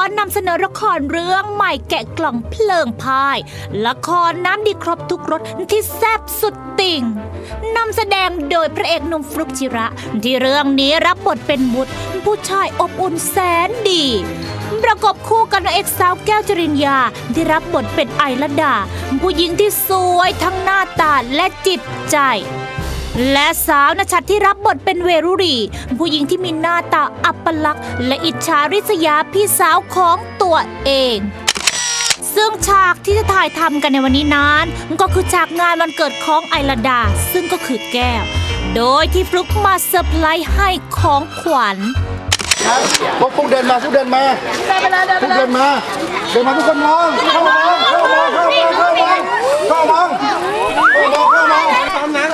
อนำเสนอละครเรื่องใหม่แกะกล่องเพลิงพาย ละครน้ำดีครบทุกรสที่แซ่บสุดติ่งนำแสดงโดยพระเอกหนุ่มฟลุกจิระ ที่เรื่องนี้รับบทเป็นบุตรผู้ชายอบอุ่นแสนดี ประกบคู่กับนางเอกสาวแก้วจริญญาที่รับบทเป็นไอระดา ผู้หญิงที่สวยทั้งหน้าตาและจิตใจ และสาวนชัดที่รับบทเป็นเวรุรี ผู้หญิงที่มีหน้าตาอัปลักษณ์และอิจฉาริษยาพี่สาวของตัวเอง ซึ่งฉากที่จะถ่ายทำกันในวันนี้นั้นก็คือฉากงานวันเกิดของไอราดา ซึ่งก็คือแก้ว โดยที่ฟลุกมาเซอร์ไพรส์ให้ของขวัญครับพวกพวกเดินมาพวกเดินมาพวกเดินมา เดินมาทุกคนมองเข้ามองเข้ามองเข้ามองเข้ามองเข้ามองเข้ามองเข้ามอง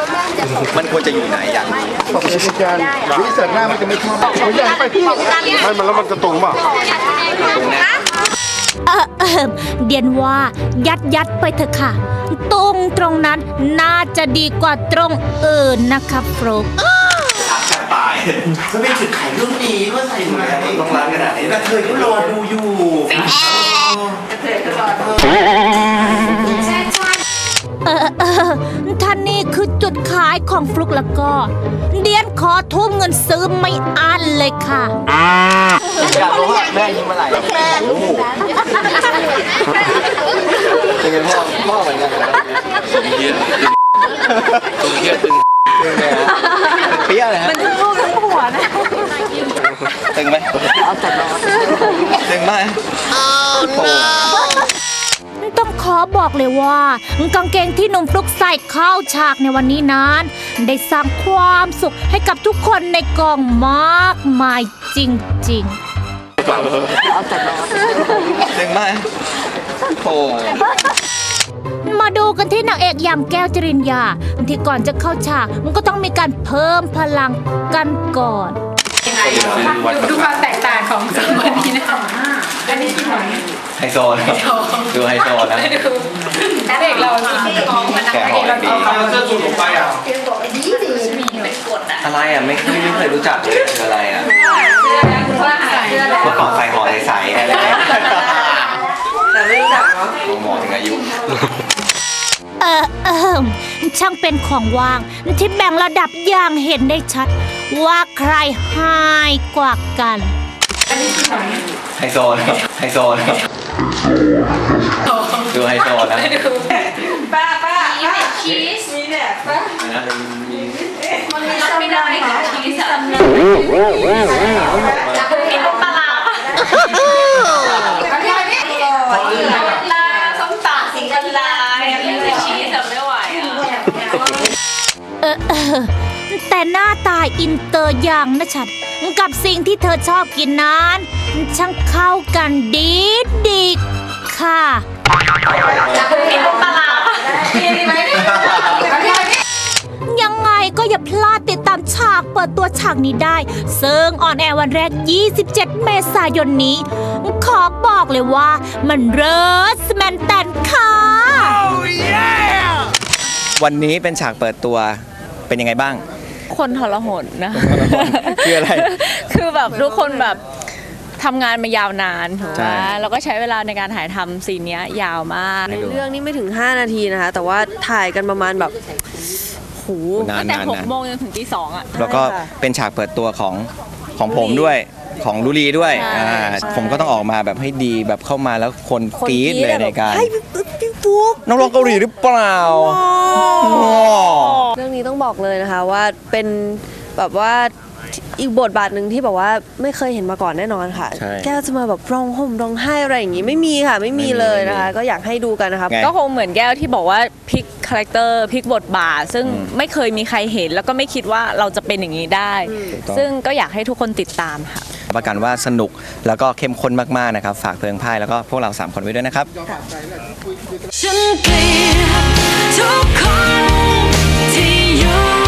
มันควร จะอยู่ไหนอย่างบอกเลยคุณแจนวิเศษหน้ามันจะไม่ชอบผมอยากไปที่ให้มันแล้วมันจะตรงป่ะเออเออเดียนว่ายัดยัดไปเถอะค่ะ ตรงตรงนั้นน่าจะดีกว่าตรงอื่นนะคะฟลุกตายก็ไม่ถึงไข่รุ่นนี้ว่าใส่ไหมต้องร้านขนาดนี้แต่เธอก็รอดูอยู่เอายของฟลุกแล้วก็ เดียนขอทุ่มเงินซื้อไม่อั้นเลยค่ะ อยากรู้ว่าแม่ยิ้มอะไรแม่ลูกเป็นไงพ่อพ่อเหมือนกันนะตึงเยอะตึงเยอะตึงตึงไงฮะตึงเปี้ยเลยฮะมันตึงรูปทั้งหัวนะตึงไหมเอาจัดมาตึงไหมโอ้ต้ องขอบอกเลยว่ากางเกงที่หนุ่มฟลุกใส่เข้าฉากในวันนี้นั้น ได้สร้างความสุขให้กับทุกคนในกองมากมายจริงตึงไหมโอ้ๆมาดูกันที่นางเอกอย่างแก้วจริญญาที่ก่อนจะเข้าฉากมันก็ต้องมีการเพิ่มพลังกันก่อนดูความแตกต่างของสองคนนี้นะคะอันนี้ที่หอย ไฮโซนะครับดูไฮโซนะดูเด็กเราที่ท้องมันแกะหอยดีเสื้อสูทลงไปอะอะไรอะไม่เคยไม่เคยรู้จักเลยคืออะไรอะเสื้อใส่เสื้อแล้วเมื่อก่อนใส่ห่อใสๆอะไรแต่ไม่รู้จักเนาะมองมองถึงอายุเออเออช่างเป็นของว่างที่แบ่งระดับอย่างเห็นได้ชัด ว่าใครหายกว่ากัน อันนี้ที่หอยไฮโซนะครับไฮโซนะครับ ดูไฮโซนะป้าป้าป้าชีสมีเนี่ยป้านะมันมีสอะมีลูกปลาก็ที่ไม่ลาส้มตาสิงกันลาไม่ใช่ชีสไม่ไหวเออเอแต่หน้าตาอินเตอร์อย่างนะชัด กับสิ่งที่เธอชอบกินนั้น ช่างเข้ากันดีดีค่ะมีลูกปลามีไหมก็ที่ไม่ยังไงก็อย่าพลาดติดตามฉากเปิดตัวฉากนี้ได้ ซึ่งออนแอร์วันแรก 27 เมษายนนี้ ขอบอกเลยว่ามันเริสแมนแตนค่ะวันนี้เป็นฉากเปิดตัวเป็นยังไงบ้าง คนทรหดนะคืออะไร คือแบบทุกคนแบบทำงานมายาวนานถูกใช่ไหมแล้วก็ใช้เวลาในการถ่ายทำซีนเนี้ยยาวมากไม่รู้เรื่องนี้ไม่ถึง 5 นาทีนะคะ แต่ว่าถ่ายกันประมาณแบบโหนานตั้งแต่นานหกนะโมงจนถึงตีสองอะ แล้วก็เป็นฉากเปิดตัวของของผมด้วยของลุลีด้วยใช่อ่าใช่ผมก็ต้องออกมาแบบให้ดีแบบเข้ามาแล้วคนกรี๊ดเลยในการให้พี่พี่ฟุ๊กน้องร้องเกาหลีหรือเปล่าเรื่อง นี้ต้องบอกเลยนะคะว่าเป็นแบบว่าอีกบทบาทหนึ่งที่แบบว่าไม่เคยเห็นมาก่อนแน่นอนค่ะ ใช่แก้วจะมาแบบร้องห่มร้องไห้อะไรอย่างงี้ไม่มีค่ะ ไม่มีไม่มีเลยนะคะ ไม่มีก็อยากให้ดูกันนะคะไง ก็คงเหมือนแก้วที่บอกว่าพลิกคาแรคเตอร์พลิกบทบาท ซึ่งอืมไม่เคยมีใครเห็น แล้วก็ไม่คิดว่าเราจะเป็นอย่างนี้ได้ ถูกต้อง ซึ่งก็อยากให้ทุกคนติดตามค่ะ ประกันว่าสนุกแล้วก็เข้มข้นมากๆนะครับ ฝากเพลิงพ่ายแล้วก็พวกเรา 3 คนไว้ด้วยนะครับ ฉันเกลียดทุกคนที่ อยู่